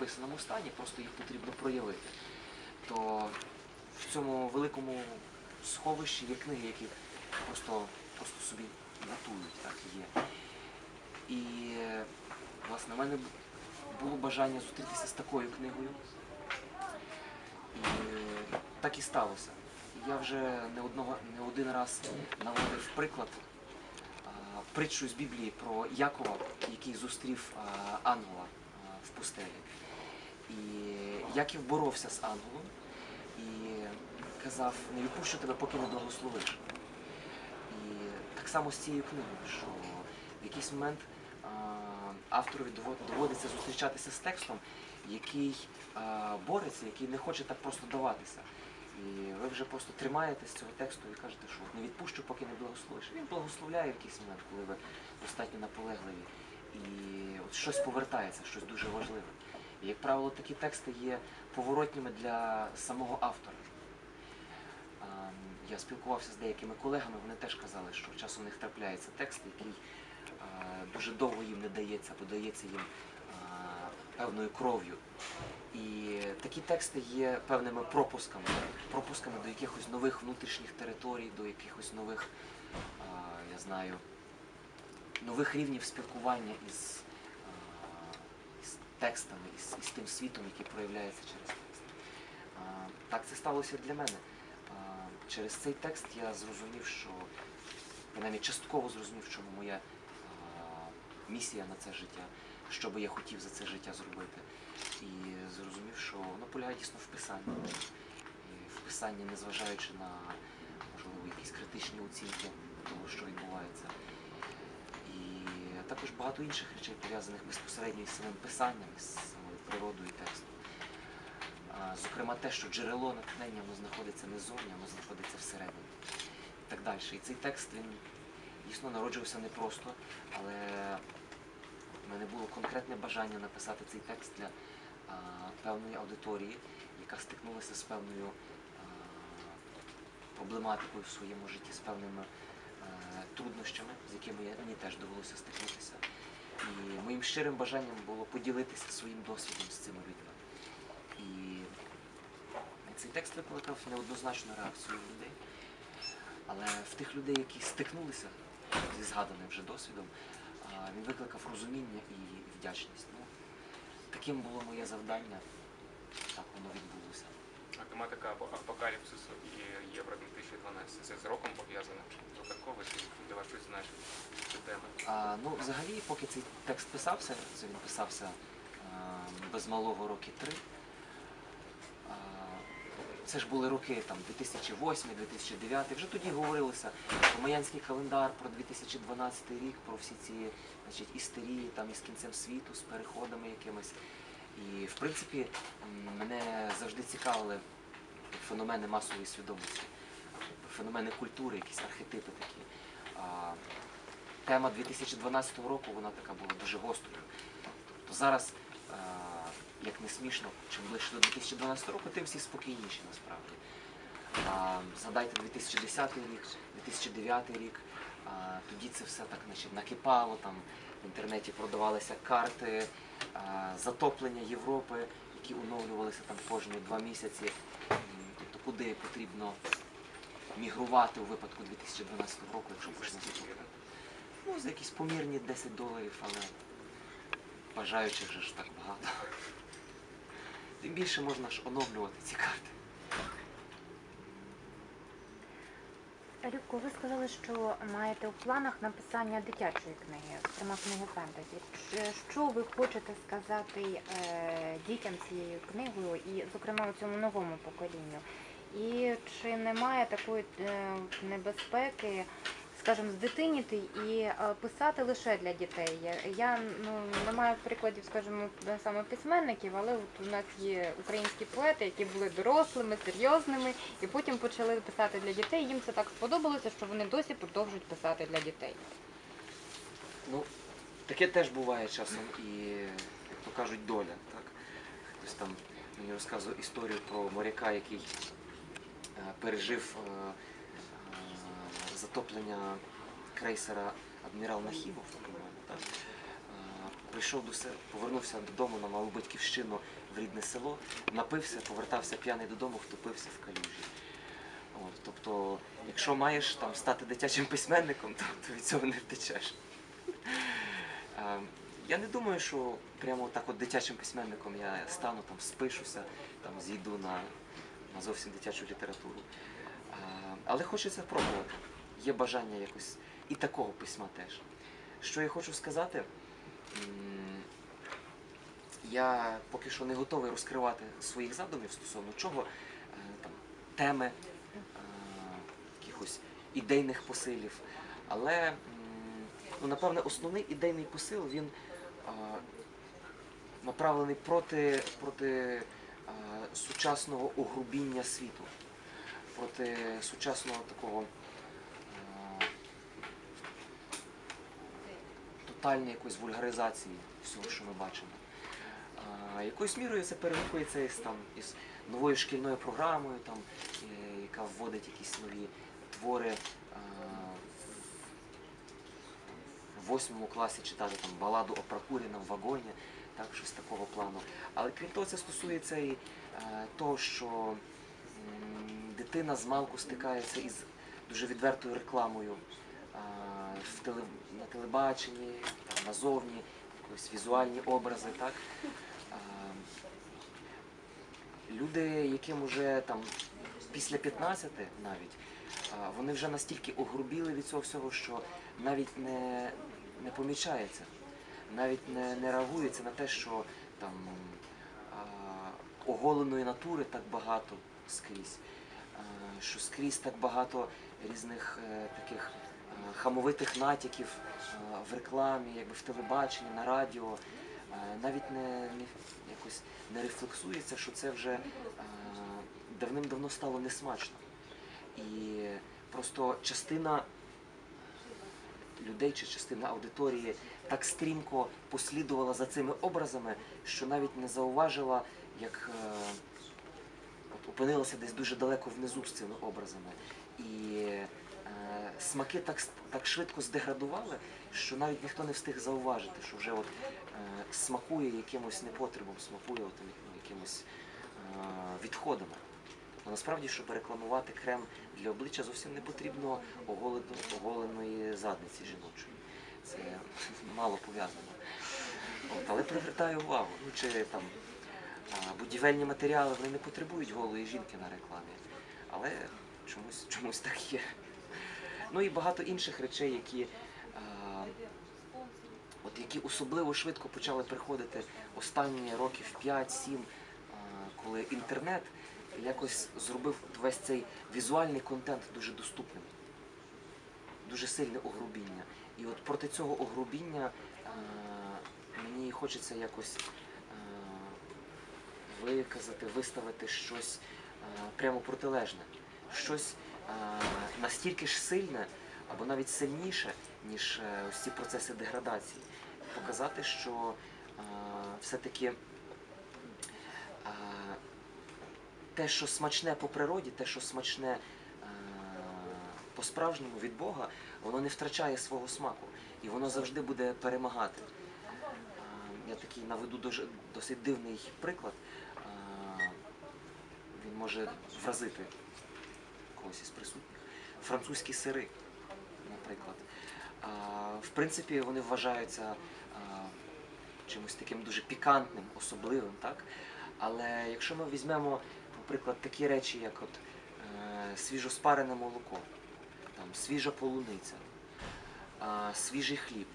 написаному стані, просто їх потрібно проявити. То в цьому великому сховищі є книги, які просто, просто собі готують, так є. І власне, в мене було бажання зустрітися з такою книгою. І так і сталося. Я вже не, одного, не один раз наводив приклад притчу з Біблії про Якова, який зустрів ангела в пустелі. І Яків боровся з ангелом і казав, не відпущу тебе, поки не благословиш. І так само з цією книгою, що в якийсь момент а, авторові доводиться зустрічатися з текстом, який бореться, який не хоче так просто даватися. І ви вже просто тримаєтесь цього тексту і кажете, що не відпущу, поки не благословиш. Він благословляє в якийсь момент, коли ви достатньо наполегливі. І от щось повертається, щось дуже важливе. Як правило, такі тексти є поворотніми для самого автора. Я спілкувався з деякими колегами, вони теж казали, що часом у них трапляється текст, який дуже довго їм не дається, подається їм певною кров'ю. І такі тексти є певними пропусками, пропусками до якихось нових внутрішніх територій, до якихось нових, я знаю, нових рівнів спілкування із текстами, із, із тим світом, який проявляється через текст. Так це сталося для мене. Через цей текст я зрозумів, що принаймні частково зрозумів, чому моя місія на це життя, що би я хотів за це життя зробити. І зрозумів, що воно полягає дійсно в писанні. І в писанні, незважаючи на можливо якісь критичні оцінки того, що відбувається. Також багато інших речей пов'язаних безпосередньо із самим писанням, із самою природою тексту. Зокрема, те, що джерело натхнення воно знаходиться не зовні, воно знаходиться всередині. І так далі. І цей текст він дійсно народжувався непросто, але в мене було конкретне бажання написати цей текст для певної аудиторії, яка стикнулася з певною проблематикою в своєму житті, з певними труднощами, з якими мені теж довелося стикнутися. І моїм щирим бажанням було поділитися своїм досвідом з цими людьми. І цей текст викликав неоднозначну реакцію людей. Але в тих людей, які стикнулися зі згаданим вже досвідом, він викликав розуміння і вдячність. Ну, таким було моє завдання, так воно відбулося. Тематика апо- апокаліпсису і Євро 2012 це з роком пов'язано? Випадково чи для вас щось значить ці теми? А, ну, взагалі, поки цей текст писався, це він писався а, без малого роки три. А, це ж були роки там 2008-2009. Вже тоді говорилося про Маянський календар, про 2012 рік, про всі ці значить, істерії там, із кінцем світу, з переходами якимись. І в принципі мене завжди цікавили феномени масової свідомості, феномени культури, якісь архетипи такі. Тема 2012 року вона така була дуже гострою. Тобто зараз, як не смішно, чим ближче до 2012 року, тим всі спокійніші насправді. Згадайте 2010 рік, 2009 рік, тоді це все так значить, накипало, там в інтернеті продавалися карти затоплення Європи, які оновлювалися там кожні два місяці. Куди потрібно мігрувати у випадку 2012 року, якщо почне затоплення. Ну, за якісь помірні 10 доларів, але бажаючих вже ж так багато. Тим більше можна ж оновлювати ці карти. Любко, ви сказали, що маєте у планах написання дитячої книги, зокрема книги фентезі. Що ви хочете сказати е, дітям цією книгою і, зокрема, у цьому новому поколінню? І чи немає такої е, небезпеки, скажімо, здитиніти і е, писати лише для дітей? Я- ну, не маю прикладів, скажімо, саме письменників, але от у нас є українські поети, які були дорослими, серйозними, і потім почали писати для дітей. Їм це так сподобалося, що вони досі продовжують писати для дітей. Ну, таке теж буває часом і, як то кажуть, доля. Так? Хтось там мені розказував історію про моряка, який е, пережив е, е, затоплення крейсера адмірал Нахімов. Так? Е, прийшов до себе, повернувся додому на малу батьківщину в рідне село, напився, повертався п'яний додому, втопився в калюжі. От, тобто, якщо маєш там стати дитячим письменником, то, то від цього не втечеш. Е, Я не думаю, що прямо так от дитячим письменником я стану, там спишуся, там зійду на зовсім дитячу літературу. Але хочеться пробувати. Є бажання якось і такого письма теж. Що я хочу сказати, я поки що не готовий розкривати своїх задумів стосовно чого, е, там, теми, е, якихось ідейних посилів. Але, ну, напевне, основний ідейний посил він е, направлений проти, проти сучасного угрубіння світу, проти сучасного такого е, тотальної якоїсь вульгаризації всього, що ми бачимо. Якоюсь мірою це перегукується із, там, із новою шкільною програмою, там, е, яка вводить якісь нові твори. Восьмому класі читати там баладу о Прокуріна в вагоні, так, щось такого плану. Але крім того, це стосується і е, того, що дитина з малку стикається із дуже відвертою рекламою а, в на телебаченні, там, назовні, якісь візуальні образи. Так? А, люди, яким вже там після 15 навіть, вони вже настільки огрубіли від цього всього, що навіть не, не помічається, навіть не, не реагується на те, що там а, оголеної натури так багато скрізь, а, що скрізь так багато різних е, таких е, хамовитих натяків е, в рекламі, якби в телебаченні, на радіо. Е, навіть не, не якось не рефлексується, що це вже давним-давно стало несмачно. І просто частина людей чи частина аудиторії так стрімко послідувала за цими образами, що навіть не зауважила, як е, от опинилася десь дуже далеко внизу з цими образами. І е, смаки так, так швидко здеградували, що навіть ніхто не встиг зауважити, що вже от, е, смакує якимось непотребом, смакує от, якимось е, відходами. Тобто насправді, щоб рекламувати крем для обличчя, зовсім не потрібно оголено- оголеної задниці жіночої. Це мало пов'язано. Але привертаю увагу. Ну, чи там будівельні матеріали вони не потребують голої жінки на рекламі. Але чомусь, чомусь так є. Ну і багато інших речей, які, а, от, які особливо швидко почали приходити останні років 5-7, коли інтернет якось зробив весь цей візуальний контент дуже доступним. Дуже сильне огрубіння. І от проти цього огрубіння е, мені хочеться якось е, виказати, виставити щось е, прямо протилежне. Щось е, настільки ж сильне або навіть сильніше, ніж е, ось процеси деградації. Показати, що е, все-таки е, те, що смачне по природі, те, що смачне е, по-справжньому від Бога, воно не втрачає свого смаку і воно завжди буде перемагати. Е, Я такий наведу досить дивний приклад. Е, Він може вразити когось із присутніх. Французькі сири, наприклад. В принципі, вони вважаються чимось таким дуже пікантним, особливим, так? Але якщо ми візьмемо, наприклад, такі речі, як от е, свіжоспарене молоко, там, свіжа полуниця, е, свіжий хліб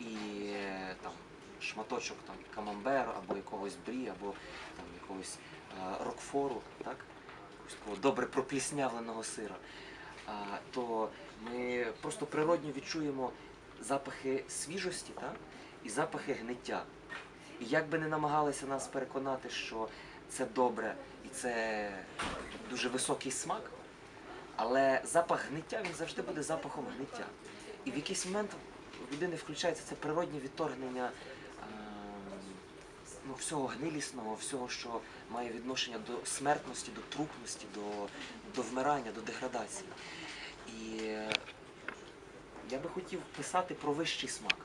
і е, там, шматочок там, камамберу або якогось брі, або там, якогось е, рокфору, так? якогось добре пропліснявленого сира, е, то ми просто природньо відчуємо запахи свіжості так? і запахи гниття. І як би не намагалися нас переконати, що це добре і це дуже високий смак, але запах гниття він завжди буде запахом гниття. І в якийсь момент в людини включається це природнє відторгнення е, ну, всього гнилісного, всього, що має відношення до смертності, до трупності, до, до вмирання, до деградації. І е, я би хотів писати про вищий смак.